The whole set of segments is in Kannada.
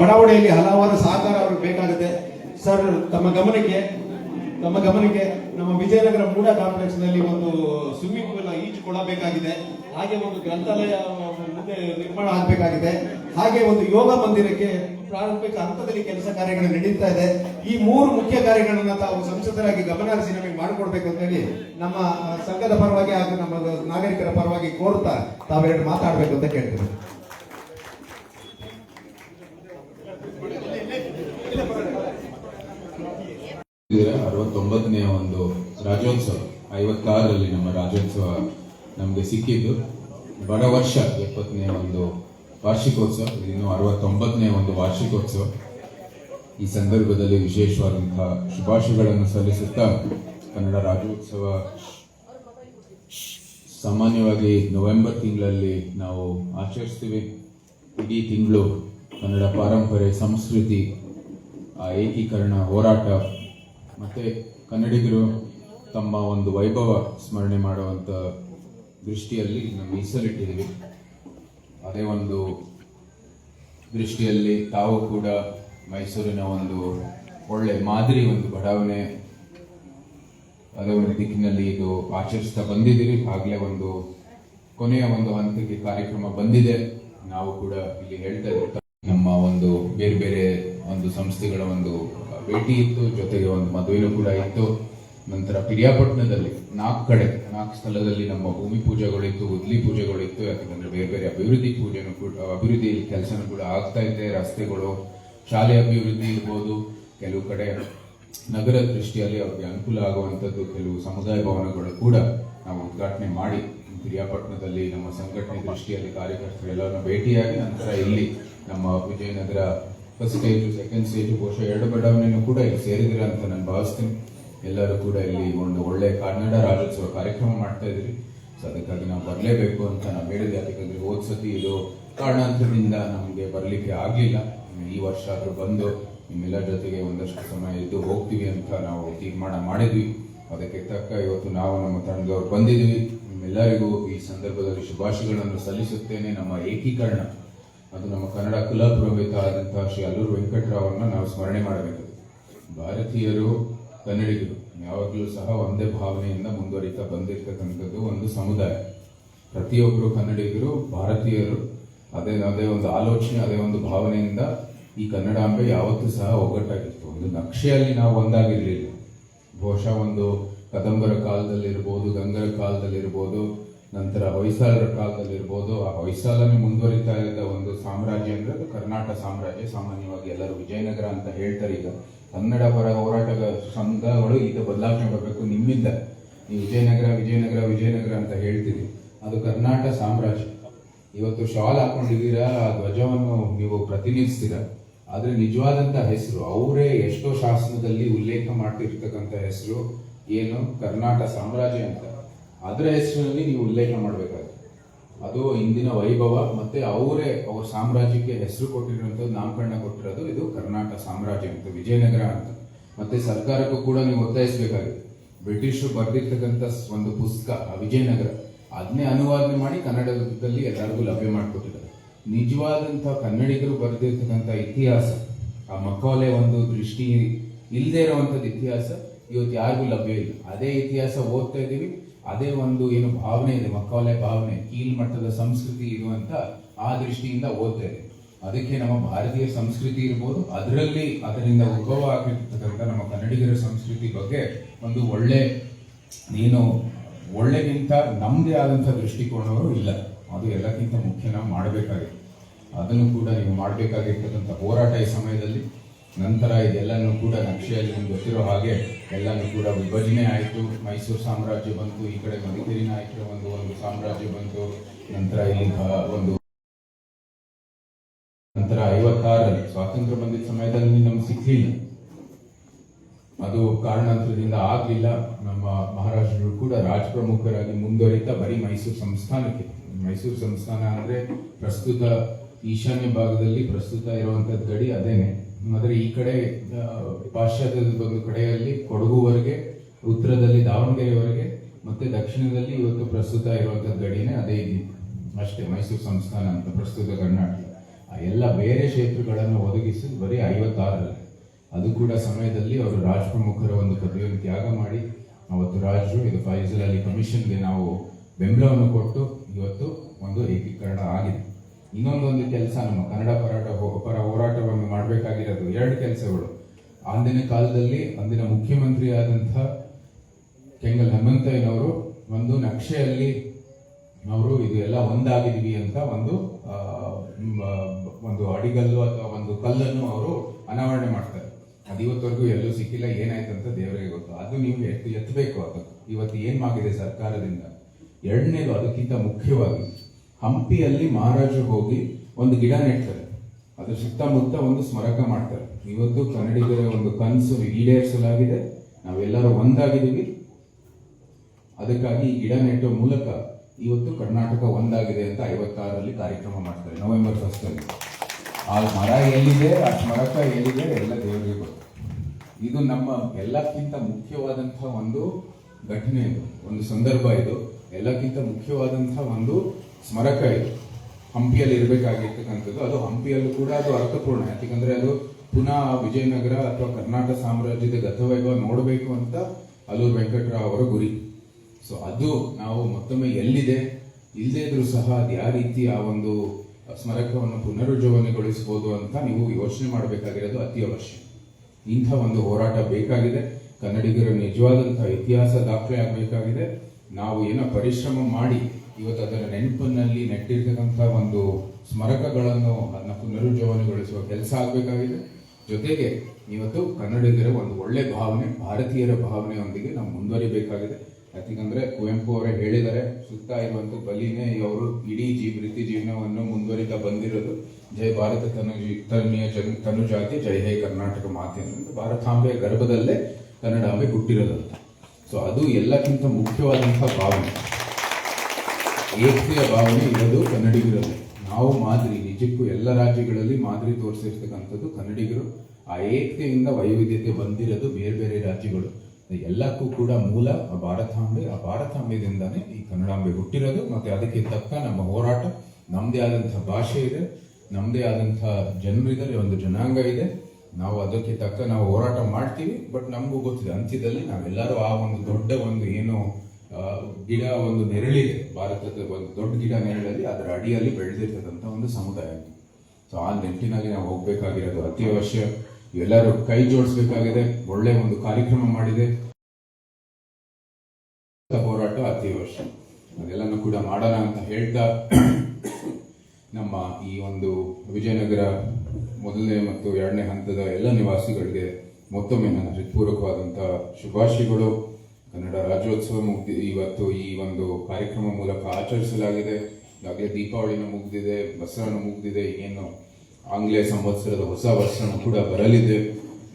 ಬಡಾವಣೆಯಲ್ಲಿ ಹಲವಾರು ಸಹಕಾರ ಅವ್ರಿಗೆ ಬೇಕಾಗುತ್ತೆ. ಸರ್ ತಮ್ಮ ಗಮನಕ್ಕೆ ತಮ್ಮ ಗಮನಕ್ಕೆ ನಮ್ಮ ವಿಜಯನಗರ ಮೂಡ ಕಾಂಪ್ಲೆಕ್ಸ್ನಲ್ಲಿ ಒಂದು ಸ್ವಿಮ್ಮಿಂಗ್ ಪೂಲ್ ಈಜು ಕೊಡಬೇಕಾಗಿದೆ. ಹಾಗೆ ಒಂದು ಗ್ರಂಥಾಲಯ ಮುಂದೆ ನಿರ್ಮಾಣ ಆಗಬೇಕಾಗಿದೆ. ಹಾಗೆ ಒಂದು ಯೋಗ ಮಂದಿರಕ್ಕೆ ಪ್ರಾರಂಭಿಕ ಹಂತದಲ್ಲಿ ಕೆಲಸ ಕಾರ್ಯಗಳು ನಡೀತಾ ಇದೆ. ಈ ಮೂರು ಮುಖ್ಯ ಕಾರ್ಯಗಳನ್ನ ತಾವು ಸಂಸದರಾಗಿ ಗಮನ ಹರಿಸಿ ನಮಗೆ ಮಾಡಿಕೊಡ್ಬೇಕು ಅಂತ ಹೇಳಿ ನಮ್ಮ ಸಂಘದ ಪರವಾಗಿ ಹಾಗೂ ನಮ್ಮ ನಾಗರಿಕರ ಪರವಾಗಿ ಕೋರ್ತಾ ತಾವೆರಡು ಮಾತಾಡಬೇಕು ಅಂತ ಕೇಳ್ತೀನಿ. ಇದರ ಅರವತ್ತೊಂಬತ್ತನೇ ಒಂದು ರಾಜ್ಯೋತ್ಸವ, ಐವತ್ತಾರರಲ್ಲಿ ನಮ್ಮ ರಾಜ್ಯೋತ್ಸವ ನಮಗೆ ಸಿಕ್ಕಿದ್ದು. ಬಡ ವರ್ಷ ಎಪ್ಪತ್ತನೇ ಒಂದು ವಾರ್ಷಿಕೋತ್ಸವ ಇನ್ನು ಅರವತ್ತೊಂಬತ್ತನೇ ಒಂದು ವಾರ್ಷಿಕೋತ್ಸವ. ಈ ಸಂದರ್ಭದಲ್ಲಿ ವಿಶೇಷವಾದಂತಹ ಶುಭಾಶಯಗಳನ್ನು ಸಲ್ಲಿಸುತ್ತಾ ಕನ್ನಡ ರಾಜ್ಯೋತ್ಸವ ಸಾಮಾನ್ಯವಾಗಿ ನವೆಂಬರ್ ತಿಂಗಳಲ್ಲಿ ನಾವು ಆಚರಿಸ್ತೀವಿ. ಇಡೀ ತಿಂಗಳು ಕನ್ನಡ ಪಾರಂಪರೆ, ಸಂಸ್ಕೃತಿ, ಆ ಏಕೀಕರಣ, ಹೋರಾಟ ಮತ್ತೆ ಕನ್ನಡಿಗರು ತಮ್ಮ ಒಂದು ವೈಭವ ಸ್ಮರಣೆ ಮಾಡುವಂತ ದೃಷ್ಟಿಯಲ್ಲಿ ನಾವು ಮೀಸಲಿಟ್ಟಿದ್ದೀವಿ. ಅದೇ ಒಂದು ದೃಷ್ಟಿಯಲ್ಲಿ ತಾವು ಕೂಡ ಮೈಸೂರಿನ ಒಂದು ಒಳ್ಳೆ ಮಾದರಿ, ಒಂದು ಬಡಾವಣೆ, ಅದೇ ಒಂದು ದಿಕ್ಕಿನಲ್ಲಿ ಇದು ಆಚರಿಸ್ತಾ ಬಂದಿದ್ದೀರಿ. ಆಗಲೇ ಒಂದು ಕೊನೆಯ ಒಂದು ಹಂತಕ್ಕೆ ಕಾರ್ಯಕ್ರಮ ಬಂದಿದೆ. ನಾವು ಕೂಡ ಇಲ್ಲಿ ಹೇಳ್ತಾ ಇದ್ದೀವಿ, ನಮ್ಮ ಒಂದು ಬೇರೆ ಬೇರೆ ಒಂದು ಸಂಸ್ಥೆಗಳ ಒಂದು ಭೇಟಿ ಇತ್ತು, ಜೊತೆಗೆ ಒಂದು ಮದುವೆನೂ ಕೂಡ ಇತ್ತು. ನಂತರ ಪಿರಿಯಾಪಟ್ಟಣದಲ್ಲಿ ನಾಲ್ಕು ಕಡೆ, ನಾಲ್ಕು ಸ್ಥಳದಲ್ಲಿ ನಮ್ಮ ಭೂಮಿ ಪೂಜೆಗಳಿತ್ತು ಉದ್ಲಿ ಪೂಜೆಗಳಿತ್ತು, ಯಾಕಂದ್ರೆ ಬೇರೆ ಬೇರೆ ಅಭಿವೃದ್ಧಿ ಪೂಜೆನೂ ಕೂಡ ಅಭಿವೃದ್ಧಿ ಕೆಲಸನೂ ಕೂಡ ಆಗ್ತಾ ಇದೆ, ರಸ್ತೆಗಳು, ಶಾಲೆ ಅಭಿವೃದ್ಧಿ ಇರ್ಬೋದು, ಕೆಲವು ಕಡೆ ನಗರ ದೃಷ್ಟಿಯಲ್ಲಿ ಅವ್ರಿಗೆ ಅನುಕೂಲ ಆಗುವಂಥದ್ದು, ಕೆಲವು ಸಮುದಾಯ ಭವನಗಳು ಕೂಡ ನಾವು ಉದ್ಘಾಟನೆ ಮಾಡಿ, ಪಿರಿಯಾಪಟ್ಟಣದಲ್ಲಿ ನಮ್ಮ ಸಂಘಟನೆ ದೃಷ್ಟಿಯಲ್ಲಿ ಕಾರ್ಯಕರ್ತರೆಲ್ಲರನ್ನು ಭೇಟಿಯಾಗಿ ನಂತರ ಇಲ್ಲಿ ನಮ್ಮ Vijayanagar first stage, second stage, ಬಹುಶಃ ಎರಡು ಬಡಾವಣೆಯನ್ನು ಕೂಡ ಇಲ್ಲಿ ಸೇರಿದಿರ ಅಂತ ನಾನು ಭಾವಿಸ್ತೀನಿ. ಎಲ್ಲರೂ ಕೂಡ ಇಲ್ಲಿ ಒಂದು ಒಳ್ಳೆ ಕನ್ನಡ ರಾಜ್ಯೋತ್ಸವ ಕಾರ್ಯಕ್ರಮ ಮಾಡ್ತಾ ಇದ್ರಿ ಸೊ ಅದಕ್ಕಾಗಿ ನಾವು ಬರಲೇಬೇಕು ಅಂತ ನಾವು ಹೇಳಿದೆ ಯಾಕಂದ್ರೆ ಹೋದ ಸತಿ ಇದು ಕಾರಣಾಂತರದಿಂದ ನಮಗೆ ಬರಲಿಕ್ಕೆ ಆಗಲಿಲ್ಲ. ಈ ವರ್ಷ ಆದರೂ ಬಂದು ನಿಮ್ಮೆಲ್ಲರ ಜೊತೆಗೆ ಒಂದಷ್ಟು ಸಮಯ ಇದ್ದು ಹೋಗ್ತೀವಿ ಅಂತ ನಾವು ತೀರ್ಮಾನ ಮಾಡಿದ್ವಿ. ಅದಕ್ಕೆ ತಕ್ಕ ಇವತ್ತು ನಾವು ನಮ್ಮ ತಂಡದವರು ಬಂದಿದ್ವಿ ನಿಮ್ಮೆಲ್ಲರಿಗೂ ಈ ಸಂದರ್ಭದಲ್ಲಿ ಶುಭಾಶಯಗಳನ್ನು ಸಲ್ಲಿಸುತ್ತೇನೆ. ನಮ್ಮ ಏಕೀಕರಣ. ಅದು ನಮ್ಮ ಕನ್ನಡ ಕುಲ ಪುರೋಹಿತ ಆದಂತಹ ಶ್ರೀ ಅಲ್ಲೂರು ವೆಂಕಟರಾವ್ರನ್ನ ನಾವು ಸ್ಮರಣೆ ಮಾಡಬೇಕು. ಭಾರತೀಯರು, ಕನ್ನಡಿಗರು, ಯಾವಾಗಲೂ ಸಹ ಒಂದೇ ಭಾವನೆಯಿಂದ ಮುಂದುವರಿತಾ ಬಂದಿರತಕ್ಕಂಥದ್ದು ಒಂದು ಸಮುದಾಯ. ಪ್ರತಿಯೊಬ್ಬರು ಕನ್ನಡಿಗರು, ಭಾರತೀಯರು, ಅದೇ ಅದೇ ಒಂದು ಆಲೋಚನೆ, ಅದೇ ಒಂದು ಭಾವನೆಯಿಂದ ಈ ಕನ್ನಡಾಂಬೆ ಯಾವತ್ತೂ ಸಹ ಒಗ್ಗಟ್ಟಾಗಿತ್ತು. ಒಂದು ನಕ್ಷೆಯಲ್ಲಿ ನಾವು ಒಂದಾಗಿರಲಿಲ್ಲ. ಬಹುಶಃ ಒಂದು ಕದಂಬರ ಕಾಲದಲ್ಲಿರ್ಬೋದು, ಗಂಗರ ಕಾಲದಲ್ಲಿರ್ಬೋದು ನಂತರ ಹೊಯ್ಸಾಳರ ಕಾಲದಲ್ಲಿರ್ಬೋದು, ಆ ಹೊಯ್ಸಾಲನೇ ಮುಂದುವರಿತಾ ಇದ್ದ ಒಂದು ಸಾಮ್ರಾಜ್ಯ ಅಂದರೆ ಅದು ಕರ್ನಾಟಕ ಸಾಮ್ರಾಜ್ಯ, ಸಾಮಾನ್ಯವಾಗಿ ಎಲ್ಲರೂ ವಿಜಯನಗರ ಅಂತ ಹೇಳ್ತಾರೆ ಈಗ. ಕನ್ನಡ ಪರ ಹೋರಾಟದ ಸಂಘಗಳು ಈಗ ಬದಲಾವಣೆ ಬರಬೇಕು ನಿಮ್ಮಿಂದ. ನೀವು ವಿಜಯನಗರ ವಿಜಯನಗರ ವಿಜಯನಗರ ಅಂತ ಹೇಳ್ತೀರಿ ಅದು ಕರ್ನಾಟಕ ಸಾಮ್ರಾಜ್ಯ. ಇವತ್ತು ಶಾಲ್ ಹಾಕೊಂಡಿದ್ದೀರಾ ಧ್ವಜವನ್ನು ನೀವು ಪ್ರತಿನಿಧಿಸ್ತೀರ? ಆದರೆ ನಿಜವಾದಂಥ ಹೆಸರು, ಅವರೇ ಎಷ್ಟೋ ಶಾಸನದಲ್ಲಿ ಉಲ್ಲೇಖ ಮಾಡ್ತಿರ್ತಕ್ಕಂಥ ಹೆಸರು, ಏನು ಕರ್ನಾಟಕ ಸಾಮ್ರಾಜ್ಯ ಅಂತ. ಅದರ ಹೆಸರಿನಲ್ಲಿ ನೀವು ಉಲ್ಲೇಖ ಮಾಡಬೇಕಾಗುತ್ತೆ. ಅದು ಇಂದಿನ ವೈಭವ ಮತ್ತೆ ಅವರೇ, ಅವ್ರ ಸಾಮ್ರಾಜ್ಯಕ್ಕೆ ಹೆಸರು ಕೊಟ್ಟಿರುವಂಥದ್ದು, ನಾಮಕರಣ ಕೊಟ್ಟಿರೋದು ಇದು ಕರ್ನಾಟಕ ಸಾಮ್ರಾಜ್ಯ ಅಂತ, ವಿಜಯನಗರ ಅಂತ. ಮತ್ತೆ ಸರ್ಕಾರಕ್ಕೂ ಕೂಡ ನೀವು ಒತ್ತಾಯಿಸಬೇಕಾಗಿದೆ ಬ್ರಿಟಿಷರು ಬರೆದಿರ್ತಕ್ಕಂಥ ಒಂದು ಪುಸ್ತಕ ವಿಜಯನಗರ ಅದನ್ನೇ ಅನುವಾದನೆ ಮಾಡಿ ಕನ್ನಡದಲ್ಲಿ ಎಲ್ಲರಿಗೂ ಲಭ್ಯ ಮಾಡಿಕೊಟ್ಟಿದ್ದಾರೆ. ನಿಜವಾದಂಥ ಕನ್ನಡಿಗರು ಬರೆದಿರ್ತಕ್ಕಂಥ ಇತಿಹಾಸ, ಆ ಮಕ್ಕಳೇ ಒಂದು ದೃಷ್ಟಿ ಇಲ್ಲದೆ ಇರುವಂಥದ್ದು ಇತಿಹಾಸ ಇವತ್ತು ಯಾರಿಗೂ ಲಭ್ಯ ಇಲ್ಲ. ಅದೇ ಇತಿಹಾಸ ಓದ್ತಾ ಇದೀವಿ ಅದೇ ಒಂದು ಏನು ಭಾವನೆ ಇದೆ ಮಕ್ಕಳೇ ಭಾವನೆ ಕೀಳ್ಮಟ್ಟದ ಸಂಸ್ಕೃತಿ ಇರುವಂತ ಆ ದೃಷ್ಟಿಯಿಂದ ಓದ್ತಾ ಇದೆ. ಅದಕ್ಕೆ ನಮ್ಮ ಭಾರತೀಯ ಸಂಸ್ಕೃತಿ ಇರ್ಬೋದು, ಅದರಲ್ಲಿ ಅದರಿಂದ ಉದ್ಭವ ಆಗಿರ್ತಕ್ಕಂಥ ನಮ್ಮ ಕನ್ನಡಿಗರ ಸಂಸ್ಕೃತಿ ಬಗ್ಗೆ ಒಂದು ಒಳ್ಳೆ ಏನು, ಒಳ್ಳೆಗಿಂತ ನಮ್ಮದೇ ಆದಂಥ ದೃಷ್ಟಿಕೋನವರು ಇಲ್ಲ. ಅದು ಎಲ್ಲಕ್ಕಿಂತ ಮುಖ್ಯ ನಾವು ಮಾಡಬೇಕಾಗಿದೆ. ಅದನ್ನು ಕೂಡ ನೀವು ಮಾಡಬೇಕಾಗಿರ್ತಕ್ಕಂಥ ಹೋರಾಟ ಈ ಸಮಯದಲ್ಲಿ. ನಂತರ ಇದೆಲ್ಲನೂ ಕೂಡ ನಕ್ಷೆಯಲ್ಲಿ ನಿಮ್ಗೆ ಗೊತ್ತಿರೋ ಹಾಗೆ ಎಲ್ಲನೂ ಕೂಡ ವಿಭಜನೆ ಆಯಿತು. ಮೈಸೂರು ಸಾಮ್ರಾಜ್ಯ ಬಂತು, ಈ ಕಡೆ ಮಡಿಕೇರಿನ ನಾಯಕರ ಒಂದು ಒಂದು ಸಾಮ್ರಾಜ್ಯ ಬಂತು. ನಂತರ ಇಲ್ಲಿ ಒಂದು ನಂತರ ಐವತ್ತಾರರಲ್ಲಿ ಸ್ವಾತಂತ್ರ್ಯ ಬಂದಿದ್ದ ಸಮಯದಲ್ಲಿ ನಮ್ಗೆ ಸಿಕ್ಕಲಿಲ್ಲ ಅದು ಕಾರಣಾಂತರದಿಂದ ಆಗಲಿಲ್ಲ. ನಮ್ಮ ಮಹಾರಾಷ್ಟ್ರರು ಕೂಡ ರಾಜ ಪ್ರಮುಖರಾಗಿ ಮುಂದುವರಿತಾ ಬರೀ ಮೈಸೂರು ಸಂಸ್ಥಾನಕ್ಕೆ. ಮೈಸೂರು ಸಂಸ್ಥಾನ ಅಂದ್ರೆ ಪ್ರಸ್ತುತ ಈಶಾನ್ಯ ಭಾಗದಲ್ಲಿ ಪ್ರಸ್ತುತ ಇರುವಂಥದ್ದು ಗಡಿ ಅದೇನೆ. ಆದ್ರೆ ಈ ಕಡೆ ಪಾಶ್ಚಾತ್ಯದ ಒಂದು ಕಡೆಯಲ್ಲಿ ಕೊಡಗುವರೆಗೆ, ಉತ್ತರದಲ್ಲಿ ದಾವಣಗೆರೆವರೆಗೆ, ಮತ್ತೆ ದಕ್ಷಿಣದಲ್ಲಿ ಇವತ್ತು ಪ್ರಸ್ತುತ ಇರುವಂತಹ ಗಡಿನೇ ಅದೇ ಅಷ್ಟೇ, ಮೈಸೂರು ಸಂಸ್ಥಾನ ಅಂತ, ಪ್ರಸ್ತುತ ಕರ್ನಾಟಕ. ಆ ಎಲ್ಲ ಬೇರೆ ಕ್ಷೇತ್ರಗಳನ್ನು ಒದಗಿಸಿ ಬರೀ ಐವತ್ತಾರರಲ್ಲಿ ಅದು ಕೂಡ ಸಮಯದಲ್ಲಿ ಅವರು ರಾಜ ಪ್ರಮುಖರ ಒಂದು ಪದವಿಯನ್ನು ತ್ಯಾಗ ಮಾಡಿ, ಅವತ್ತು ರಾಜರು, ಇದು ಫೈಸಲ್ ಅಲಿ ಕಮಿಷನ್ಗೆ ನಾವು ಬೆಂಬಲವನ್ನು ಕೊಟ್ಟು ಇವತ್ತು ಒಂದು ಏಕೀಕರಣ ಆಗಿದೆ. ಇನ್ನೊಂದೊಂದು ಕೆಲಸ ನಮ್ಮ ಕನ್ನಡ ಪರಾಟ ಹೋ- ಪರ ಹೋರಾಟವನ್ನು ಮಾಡಬೇಕಾಗಿರೋದು ಎರಡು ಕೆಲಸಗಳು. ಅಂದಿನ ಕಾಲದಲ್ಲಿ ಅಂದಿನ ಮುಖ್ಯಮಂತ್ರಿ ಆದಂಥ ಕೆಂಗಲ್ ಹನುಮಂತಯ್ಯನವರು ಒಂದು ನಕ್ಷೆಯಲ್ಲಿ ಅವರು ಇದು ಎಲ್ಲ ಒಂದಾಗಿದ್ವಿ ಅಂತ ಒಂದು ಒಂದು ಅಡಿಗಲ್ಲು ಅಥವಾ ಒಂದು ಕಲ್ಲನ್ನು ಅವರು ಅನಾವರಣೆ ಮಾಡ್ತಾರೆ. ಅದು ಇವತ್ತವರೆಗೂ ಎಲ್ಲೂ ಸಿಕ್ಕಿಲ್ಲ, ಏನಾಯ್ತು ಅಂತ ದೇವರಿಗೆ ಗೊತ್ತು. ಅದು ನೀವು ಎತ್ತು, ಎತ್ತಬೇಕು ಅದು. ಇವತ್ತು ಏನಾಗಿದೆ ಸರ್ಕಾರದಿಂದ? ಎರಡನೇದು ಅದಕ್ಕಿಂತ ಮುಖ್ಯವಾಗಿ ಹಂಪಿಯಲ್ಲಿ ಮಹಾರಾಜರು ಹೋಗಿ ಒಂದು ಗಿಡ ನೆಡ್ತಾರೆ. ಅದ್ರ ಸುತ್ತಮುತ್ತ ಒಂದು ಸ್ಮರಕ ಮಾಡ್ತಾರೆ. ಇವತ್ತು ಕನ್ನಡಿಗರ ಒಂದು ಕನಸು ಈಡೇರಿಸಲಾಗಿದೆ. ನಾವೆಲ್ಲರೂ ಒಂದಾಗಿದ್ದೀವಿ. ಅದಕ್ಕಾಗಿ ಈ ಗಿಡ ನೆಟ್ಟೋ ಮೂಲಕ ಇವತ್ತು ಕರ್ನಾಟಕ ಒಂದಾಗಿದೆ ಅಂತ ಐವತ್ತಾರರಲ್ಲಿ ಕಾರ್ಯಕ್ರಮ ಮಾಡ್ತಾರೆ. ನವೆಂಬರ್ ಫಸ್ಟ್ ಅಲ್ಲಿ. ಆ ಮರ ಎಲ್ಲಿದೆ? ಆ ಸ್ಮರಕ ಎಲ್ಲಿದೆ? ಎಲ್ಲ ದೇವರಿಗೆ ಗೊತ್ತು. ಇದು ನಮ್ಮ ಎಲ್ಲಕ್ಕಿಂತ ಮುಖ್ಯವಾದಂತಹ ಒಂದು ಘಟನೆ ಇದು. ಒಂದು ಸಂದರ್ಭ ಇದು. ಎಲ್ಲಕ್ಕಿಂತ ಮುಖ್ಯವಾದಂತಹ ಒಂದು ಸ್ಮರಕ ಇದು ಹಂಪಿಯಲ್ಲಿ ಇರಬೇಕಾಗಿರ್ತಕ್ಕಂಥದ್ದು. ಅದು ಹಂಪಿಯಲ್ಲೂ ಕೂಡ ಅದು ಅರ್ಥಪೂರ್ಣ. ಯಾಕಂದ್ರೆ ಅದು ಪುನಃ ವಿಜಯನಗರ ಅಥವಾ ಕರ್ನಾಟಕ ಸಾಮ್ರಾಜ್ಯದ ಗತವೈಭವ ನೋಡಬೇಕು ಅಂತ ಅಲ್ಲೂರು ವೆಂಕಟರಾವ್ ಅವರ ಗುರಿ. ಸೊ ಅದು ನಾವು ಮತ್ತೊಮ್ಮೆ ಎಲ್ಲಿದೆ? ಇಲ್ಲದೇ ಇದ್ರೂ ಸಹ ಅದು ಯಾವ ರೀತಿ ಆ ಒಂದು ಸ್ಮರಕವನ್ನು ಪುನರುಜ್ಜೀವನಗೊಳಿಸಬಹುದು ಅಂತ ನೀವು ಯೋಚನೆ ಮಾಡಬೇಕಾಗಿರೋದು ಅತಿ ಅವಶ್ಯ. ಇಂಥ ಒಂದು ಹೋರಾಟ ಬೇಕಾಗಿದೆ. ಕನ್ನಡಿಗರ ನಿಜವಾದಂತಹ ಇತಿಹಾಸ ದಾಖಲೆ ಆಗಬೇಕಾಗಿದೆ. ನಾವು ಏನೋ ಪರಿಶ್ರಮ ಮಾಡಿ ಇವತ್ತು ಅದರ ನೆನಪಿನಲ್ಲಿ ನೆಟ್ಟಿರ್ತಕ್ಕಂಥ ಒಂದು ಸ್ಮರಕಗಳನ್ನು ಅದನ್ನ ಪುನರುಜ್ಜೀವನಗೊಳಿಸುವ ಕೆಲಸ ಆಗಬೇಕಾಗಿದೆ. ಜೊತೆಗೆ ಇವತ್ತು ಕನ್ನಡಿಗರ ಒಂದು ಒಳ್ಳೆ ಭಾವನೆ, ಭಾರತೀಯರ ಭಾವನೆಯೊಂದಿಗೆ ನಾವು ಮುಂದುವರಿಬೇಕಾಗಿದೆ. ಯಾಕಂದ್ರೆ ಕುವೆಂಪು ಅವರೇ ಹೇಳಿದ್ದಾರೆ, ಸುತ್ತ ಇರುವಂತ ಬಲಿನೇ ಅವರು ಇಡೀ ಜೀ, ವೃತ್ತಿ ಜೀವನವನ್ನು ಮುಂದುವರಿತಾ ಬಂದಿರೋದು. ಜೈ ಭಾರತ ತನು ತನ್ಯ ಜನ್, ತನು ಜಾತಿ, ಜೈ ಹೇ ಕರ್ನಾಟಕ ಮಾತೆ ಅಂತ ಭಾರತಾಂಬೆಯ ಗರ್ಭದಲ್ಲೇ ಕನ್ನಡಾಂಬೆ ಹುಟ್ಟಿರೋದಂತ. ಸೊ ಅದು ಎಲ್ಲಕ್ಕಿಂತ ಮುಖ್ಯವಾದಂತಹ ಭಾವನೆ. ಏಕತೆಯ ಭಾವನೆ ಇರೋದು ಕನ್ನಡಿಗರಲ್ಲಿ. ನಾವು ಮಾದರಿ, ನಿಜಕ್ಕೂ ಎಲ್ಲ ರಾಜ್ಯಗಳಲ್ಲಿ ಮಾದರಿ ತೋರಿಸಿರ್ತಕ್ಕಂಥದ್ದು ಕನ್ನಡಿಗರು. ಆ ಏಕತೆಯಿಂದ ವೈವಿಧ್ಯತೆ ಬಂದಿರೋದು ಬೇರೆ ಬೇರೆ ರಾಜ್ಯಗಳು. ಎಲ್ಲಕ್ಕೂ ಕೂಡ ಮೂಲ ಆ ಭಾರತಾಂಬೆ ಆ ಭಾರತಾಂಬೆದಿಂದಾನೇ ಈ ಕನ್ನಡಾಂಬೆ ಹುಟ್ಟಿರೋದು. ಮತ್ತೆ ಅದಕ್ಕೆ ತಕ್ಕ ನಮ್ಮ ಹೋರಾಟ ನಮ್ಮದೇ ಆದಂಥ ಭಾಷೆ ಇದೆ ನಮ್ಮದೇ ಆದಂಥ ಜನರಿದ್ದಾರೆ, ಒಂದು ಜನಾಂಗ ಇದೆ. ನಾವು ಅದಕ್ಕೆ ತಕ್ಕ ನಾವು ಹೋರಾಟ ಮಾಡ್ತೀವಿ, ಬಟ್ ನಮಗೂ ಗೊತ್ತಿದೆ, ಅಂತ್ಯದಲ್ಲಿ ನಾವೆಲ್ಲರೂ ಆ ಒಂದು ದೊಡ್ಡ ಒಂದು ಏನು ಗಿಡ ಒಂದು ನೆರಳಿದೆ. ಭಾರತದ ಒಂದು ದೊಡ್ಡ ಗಿಡ ನೆರಳಲ್ಲಿ ಅದರ ಅಡಿಯಲ್ಲಿ ಬೆಳೆದಿರ್ತಕ್ಕಂಥ ಒಂದು ಸಮುದಾಯ ಸೊ ಆ ನಿಟ್ಟಿನಲ್ಲಿ ನಾವು ಹೋಗ್ಬೇಕಾಗಿರೋದು ಅತಿ ಅವಶ್ಯ ಎಲ್ಲರೂ ಕೈ ಜೋಡಿಸ್ಬೇಕಾಗಿದೆ. ಒಳ್ಳೆ ಒಂದು ಕಾರ್ಯಕ್ರಮ ಮಾಡಿದೆ. ಹೋರಾಟ ಅತಿ ಅವಶ್ಯ ಕೂಡ ಮಾಡೋಣ ಅಂತ ಹೇಳ್ತಾ ನಮ್ಮ ಈ ಒಂದು ವಿಜಯನಗರ ಮೊದಲನೇ ಮತ್ತು ಎರಡನೇ ಹಂತದ ಎಲ್ಲ ನಿವಾಸಿಗಳಿಗೆ ಮತ್ತೊಮ್ಮೆ ನನ್ನ ಹೃತ್ಪೂರ್ವಕವಾದಂತಹ ಶುಭಾಶಯಗಳು. ಕನ್ನಡ ರಾಜ್ಯೋತ್ಸವ ಮುಗ್ದಿ, ಇವತ್ತು ಈ ಒಂದು ಕಾರ್ಯಕ್ರಮ ಮೂಲಕ ಆಚರಿಸಲಾಗಿದೆ. ಈಗಾಗಲೇ ದೀಪಾವಳಿನ ಮುಗ್ದಿದೆ ಬಸವನ ಮುಗ್ದಿದೆ ಏನು ಆಂಗ್ಲೇಯ ಸಂವತ್ಸರದ ಹೊಸ ವರ್ಷನೂ ಕೂಡ ಬರಲಿದೆ.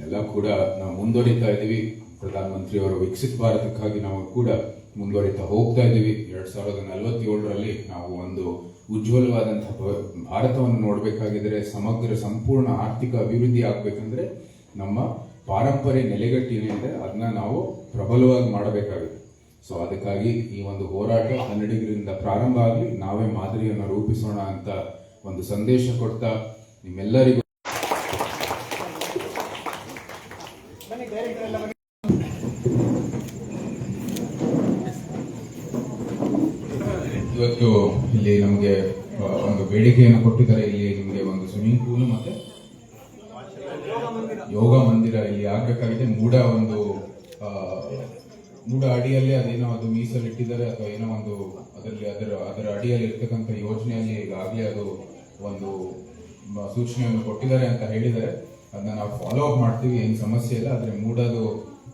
ಎಲ್ಲ ಕೂಡ ನಾವು ಮುಂದುವರಿತಾ ಇದ್ದೀವಿ. ಪ್ರಧಾನಮಂತ್ರಿಯವರ ವಿಕಸಿತ ಭಾರತಕ್ಕಾಗಿ ನಾವು ಕೂಡ ಮುಂದುವರಿತಾ ಹೋಗ್ತಾ ಇದ್ದೀವಿ. ಎರಡ್ ಸಾವಿರದ ನಲವತ್ತೇಳರಲ್ಲಿ ನಾವು ಒಂದು ಉಜ್ವಲವಾದಂತಹ ಭಾರತವನ್ನು ನೋಡಬೇಕಾಗಿದ್ರೆ, ಸಮಗ್ರ, ಸಂಪೂರ್ಣ ಆರ್ಥಿಕ ಅಭಿವೃದ್ಧಿ ಆಗಬೇಕಂದ್ರೆ ನಮ್ಮ ಪಾರಂಪರ್ಯ ನೆಲೆಗಟ್ಟೇನಿದೆ ಅದನ್ನ ನಾವು ಪ್ರಬಲವಾಗಿ ಮಾಡಬೇಕಾಗಿದೆ ಸೊ ಅದಕ್ಕಾಗಿ ಈ ಒಂದು ಹೋರಾಟ ಕನ್ನಡಿಗರಿಂದ ಪ್ರಾರಂಭ ಆಗಲಿ, ನಾವೇ ಮಾದರಿಯನ್ನು ರೂಪಿಸೋಣ ಅಂತ ಒಂದು ಸಂದೇಶ ಕೊಡ್ತಾ ನಿಮ್ಮೆಲ್ಲರಿಗೂ ಇವತ್ತು ಇಲ್ಲಿ ನಮಗೆ ಒಂದು ಬೇಡಿಕೆಯನ್ನು ಕೊಟ್ಟಿದ್ದಾರೆ. ಇಲ್ಲಿ ನಿಮಗೆ ಒಂದು ಸ್ವಿಮ್ಮಿಂಗ್ ಪೂಲ್ ಮತ್ತೆ ಯೋಗ ಮಂದಿರ. ಆಗ್ಬೇಕಾಗಿದೆ ಮೂಡ ಒಂದು ಮೂಡ ಅಡಿಯಲ್ಲಿ ಅದೇನೋ ಅದು ಮೀಸಲಿಟ್ಟಿದ್ದಾರೆ ಅಥವಾ ಏನೋ ಒಂದು ಅದರಲ್ಲಿ ಅದರ ಅದರ ಅಡಿಯಲ್ಲಿ ಇರ್ತಕ್ಕಂಥ ಯೋಜನೆಯಲ್ಲಿ ಈಗಾಗಲೇ ಅದು ಒಂದು ಸೂಚನೆಯನ್ನು ಕೊಟ್ಟಿದ್ದಾರೆ ಅಂತ ಹೇಳಿದ್ದಾರೆ. ಅದನ್ನ ನಾವು ಫಾಲೋ ಅಪ್ ಮಾಡ್ತೀವಿ, ಏನು ಸಮಸ್ಯೆ ಇಲ್ಲ. ಆದರೆ ಮೂಡೋದು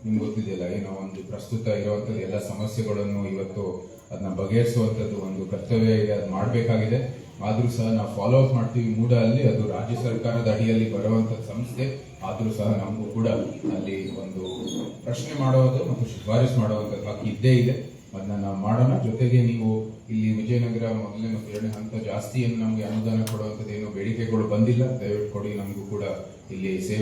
ನಿಮ್ಗೆ ಗೊತ್ತಿದೆಯಲ್ಲ, ಏನೋ ಒಂದು ಪ್ರಸ್ತುತ ಇರುವಂಥದ್ದು ಎಲ್ಲ ಸಮಸ್ಯೆಗಳನ್ನು ಇವತ್ತು ಅದನ್ನ ಬಗೆಹರಿಸುವಂಥದ್ದು ಒಂದು ಕರ್ತವ್ಯ ಇದೆ, ಅದು ಮಾಡಬೇಕಾಗಿದೆ. ಆದ್ರೂ ಸಹ ನಾವು ಫಾಲೋ ಅಪ್ ಮಾಡ್ತೀವಿ ಮೂಡ ಅಲ್ಲಿ ಅದು ರಾಜ್ಯ ಸರ್ಕಾರದ ಅಡಿಯಲ್ಲಿ ಬರುವಂತ ಸಂಸ್ಥೆ. ಆದ್ರೂ ಸಹ ನಮಗೂ ಕೂಡ ಅಲ್ಲಿ ಒಂದು ಪ್ರಶ್ನೆ ಮಾಡೋದು ಮತ್ತು ಶಿಫಾರಸ್ ಮಾಡುವಂತದ್ದು ಹಕ್ಕು ಇದ್ದೇ ಇದೆ. ಅದನ್ನ ನಾವು ಮಾಡೋಣ. ಜೊತೆಗೆ ನೀವು ಇಲ್ಲಿ ವಿಜಯನಗರ ಮೊದಲನೇ ಮತ್ತು ಎರಡನೇ ಹಂತ ಜಾಸ್ತಿ ಏನು ನಮಗೆ ಅನುದಾನ ಕೊಡುವಂಥದ್ದು ಏನು ಬೇಡಿಕೆಗಳು ಬಂದಿಲ್ಲ. ದಯವಿಟ್ಟು ಕೊಡಿ, ನಮಗೂ ಕೂಡ ಇಲ್ಲಿ ಸೇವೆ